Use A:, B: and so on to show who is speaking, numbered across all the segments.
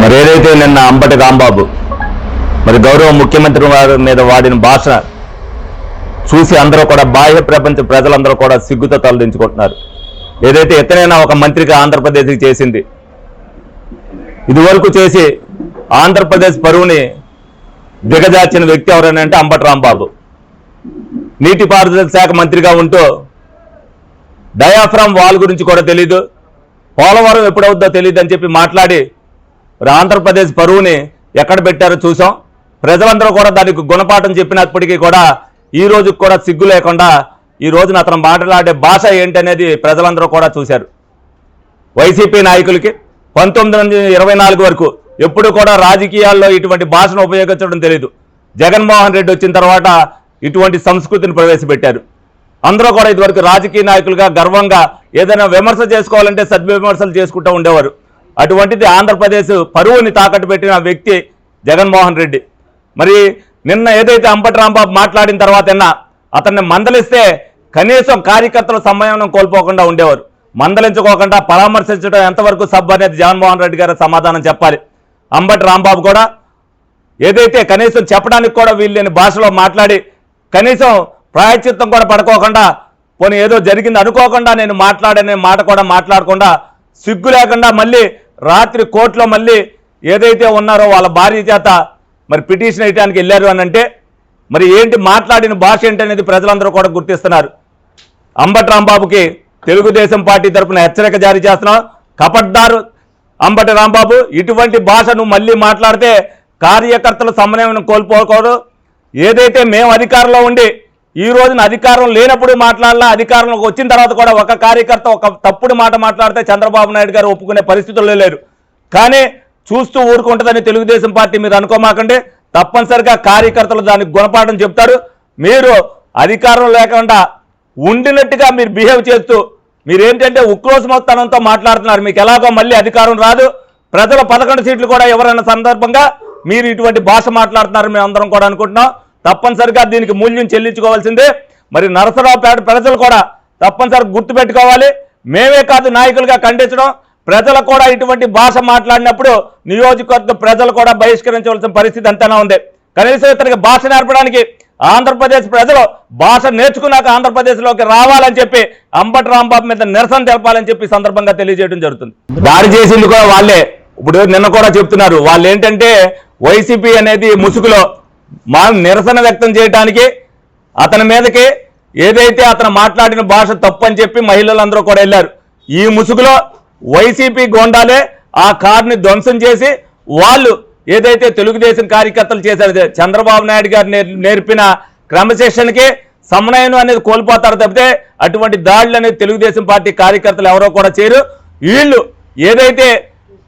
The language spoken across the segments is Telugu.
A: మరి ఏదైతే నిన్న అంబటి రాంబాబు మరి గౌరవ ముఖ్యమంత్రి వారి మీద వాడిన భాష చూసి అందరూ కూడా బాహ్య ప్రపంచ ప్రజలందరూ కూడా సిగ్గుతో తలదించుకుంటున్నారు. ఏదైతే ఎత్తనైనా ఒక మంత్రిగా ఆంధ్రప్రదేశ్కి చేసింది ఇదివరకు చేసి ఆంధ్రప్రదేశ్ పరువుని దిగజార్చిన వ్యక్తి ఎవరైనా అంటే అంబటి రాంబాబు. నీటిపారుదల శాఖ మంత్రిగా ఉంటూ డయాఫ్రామ్ వాల్ గురించి కూడా తెలీదు పోలవరం ఎప్పుడవుద్దో తెలియదు అని చెప్పి మాట్లాడి ఆంధ్రప్రదేశ్ పరువుని ఎక్కడ పెట్టారో చూసాం. ప్రజలందరూ కూడా దానికి గుణపాఠం చెప్పినప్పటికీ కూడా ఈ రోజు కూడా సిగ్గు లేకుండా ఈ రోజున అతను మాట్లాడే భాష ఏంటనేది ప్రజలందరూ కూడా చూశారు. వైసీపీ నాయకులకి పంతొమ్మిది నుంచి ఇరవై నాలుగు వరకు ఎప్పుడు కూడా రాజకీయాల్లో ఇటువంటి భాషను ఉపయోగించడం తెలియదు జగన్మోహన్ రెడ్డి వచ్చిన తర్వాత ఇటువంటి సంస్కృతిని ప్రవేశపెట్టారు. అందరూ కూడా ఇదివరకు రాజకీయ నాయకులుగా గర్వంగా ఏదైనా విమర్శ చేసుకోవాలంటే సద్విమర్శలు చేసుకుంటూ ఉండేవారు. అటువంటిది ఆంధ్రప్రదేశ్ పరువుని తాకట్టు పెట్టిన వ్యక్తి జగన్మోహన్ రెడ్డి. మరి నిన్న ఏదైతే అంబటి రాంబాబు మాట్లాడిన తర్వాత నిన్న అతన్ని మందలిస్తే కనీసం కార్యకర్తల సమయం కోల్పోకుండా ఉండేవారు. మందలించుకోకుండా పరామర్శించడం ఎంతవరకు సబ్ అనేది జగన్మోహన్ రెడ్డి గారు సమాధానం చెప్పాలి. అంబటి రాంబాబు కూడా ఏదైతే కనీసం చెప్పడానికి కూడా వీళ్ళని భాషలో మాట్లాడి కనీసం ప్రాయశ్చిత్తం కూడా పడుకోకుండా పోనీ ఏదో జరిగింది అనుకోకుండా నేను మాట్లాడనే మాట కూడా మాట్లాడకుండా సిగ్గు లేకుండా మళ్ళీ రాత్రి కోర్టులో మళ్ళీ ఏదైతే ఉన్నారో వాళ్ళ భార్య చేత మరి పిటిషన్ వేయడానికి వెళ్ళారు అని అంటే మరి ఏంటి మాట్లాడిన భాష ఏంటనేది ప్రజలందరూ కూడా గుర్తిస్తున్నారు. అంబటి రాంబాబుకి తెలుగుదేశం పార్టీ తరఫున హెచ్చరిక జారీ చేస్తున్నాం. కపట్దారు అంబటి రాంబాబు ఇటువంటి భాష మళ్ళీ మాట్లాడితే కార్యకర్తల సమన్వయం కోల్పోకూడదు. ఏదైతే మేము అధికారంలో ఉండి ఈ రోజున అధికారం లేనప్పుడు మాట్లాడాలా అధికారంలోకి వచ్చిన తర్వాత కూడా ఒక కార్యకర్త ఒక తప్పుడు మాట మాట్లాడితే చంద్రబాబు నాయుడు గారు ఒప్పుకునే పరిస్థితుల్లో లేరు. కానీ చూస్తూ ఊరుకుంటుందని తెలుగుదేశం పార్టీ మీరు అనుకోమాకండి. తప్పనిసరిగా కార్యకర్తలు దానికి గుణపాఠం చెప్తారు. మీరు అధికారం లేకుండా ఉండినట్టుగా మీరు బిహేవ్ చేస్తూ మీరేంటంటే ఉక్రోషమోత్తనంతో మాట్లాడుతున్నారు. మీకు ఎలాగో మళ్ళీ అధికారం రాదు. ప్రజల పదకొండు సీట్లు కూడా ఎవరైనా సందర్భంగా మీరు ఇటువంటి భాష మాట్లాడుతున్నారు. మేము అందరం కూడా అనుకుంటున్నాం. తప్పనిసరిగా దీనికి మూల్యం చెల్లించుకోవాల్సిందే. మరి నరసరావుపేట ప్రజలు కూడా తప్పనిసరిగా గుర్తుపెట్టుకోవాలి. మేమే కాదు నాయకులుగా ఖండించడం. ప్రజలు కూడా ఇటువంటి భాష మాట్లాడినప్పుడు నియోజకవర్గ ప్రజలు కూడా బహిష్కరించవలసిన పరిస్థితి అంతనా ఉంది. కనీసం ఇతనికి భాష నేర్పడానికి ఆంధ్రప్రదేశ్ ప్రజలు భాష నేర్చుకున్నాక ఆంధ్రప్రదేశ్లోకి రావాలని చెప్పి అంబటి రాంబాబు మీద నిరసన తెలపాలని చెప్పి సందర్భంగా తెలియజేయడం జరుగుతుంది. దాడి చేసింది కూడా వాళ్ళే. ఇప్పుడు నిన్న కూడా చెప్తున్నారు. వాళ్ళు ఏంటంటే వైసీపీ అనేది ముసుగులో మా నిరసన వ్యక్తం చేయటానికి అతని మీదకి ఏదైతే అతను మాట్లాడిన భాష తప్పు అని చెప్పి మహిళలందరూ కూడా వెళ్ళారు. ఈ ముసుగులో వైసీపీ గోండాలే ఆ కార్ని ధ్వంసం చేసి వాళ్ళు ఏదైతే తెలుగుదేశం కార్యకర్తలు చేశారు చంద్రబాబు నాయుడు గారు నేర్పిన క్రమశిక్షణకి సమన్వయం అనేది కోల్పోతారు తప్పితే అటువంటి దాడులు అనేది తెలుగుదేశం పార్టీ కార్యకర్తలు ఎవరో కూడా చేయరు. వీళ్ళు ఏదైతే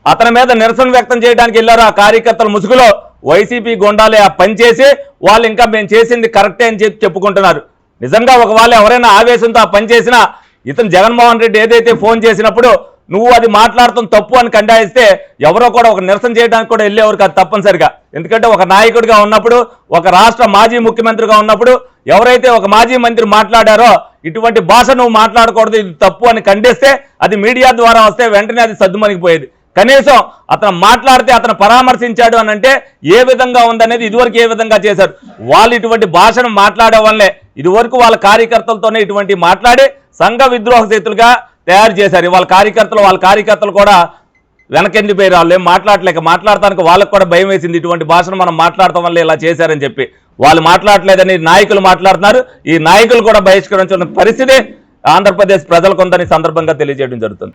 A: అతని మీద నిరసన వ్యక్తం చేయడానికి వెళ్ళారో ఆ కార్యకర్తల ముసుగులో వైసీపీ గుండాలే ఆ పని చేసి వాళ్ళు ఇంకా మేము చేసింది కరెక్టే అని చెప్పి చెప్పుకుంటున్నారు. నిజంగా ఒకవేళ ఎవరైనా ఆవేశంతో ఆ పని చేసినా ఇతను జగన్మోహన్ రెడ్డి ఏదైతే ఫోన్ చేసినప్పుడు నువ్వు అది మాట్లాడటం తప్పు అని కండాయిస్తే ఎవరో కూడా ఒక నిరసన చేయడానికి కూడా వెళ్ళేవారు కాదు తప్పనిసరిగా. ఎందుకంటే ఒక నాయకుడిగా ఉన్నప్పుడు ఒక రాష్ట్ర మాజీ ముఖ్యమంత్రిగా ఉన్నప్పుడు ఎవరైతే ఒక మాజీ మంత్రి మాట్లాడారో ఇటువంటి భాష నువ్వు మాట్లాడకూడదు ఇది తప్పు అని ఖండిస్తే అది మీడియా ద్వారా వస్తే వెంటనే అది సద్దుమణిగిపోయేది కనీసం అతను మాట్లాడితే అతను పరామర్శించాడు అని అంటే ఏ విధంగా ఉందనేది ఇదివరకు ఏ విధంగా చేశారు? వాళ్ళు ఇటువంటి భాషను మాట్లాడే వల్లే ఇదివరకు వాళ్ళ కార్యకర్తలతోనే ఇటువంటి మాట్లాడి సంఘ విద్రోహ శక్తులుగా తయారు చేశారు. వాళ్ళ కార్యకర్తలు వాళ్ళ కార్యకర్తలు కూడా వెనకెండిపోయారు వాళ్ళు ఏం మాట్లాడలేక మాట్లాడటానికి వాళ్ళకి కూడా భయం వేసింది. ఇటువంటి భాషను మనం మాట్లాడటం వల్ల ఇలా చేశారని చెప్పి వాళ్ళు మాట్లాడలేదని నాయకులు మాట్లాడుతున్నారు. ఈ నాయకులు కూడా బహిష్కరించిన పరిస్థితి ఆంధ్రప్రదేశ్ ప్రజలకు ఉందని సందర్భంగా తెలియజేయడం జరుగుతుంది.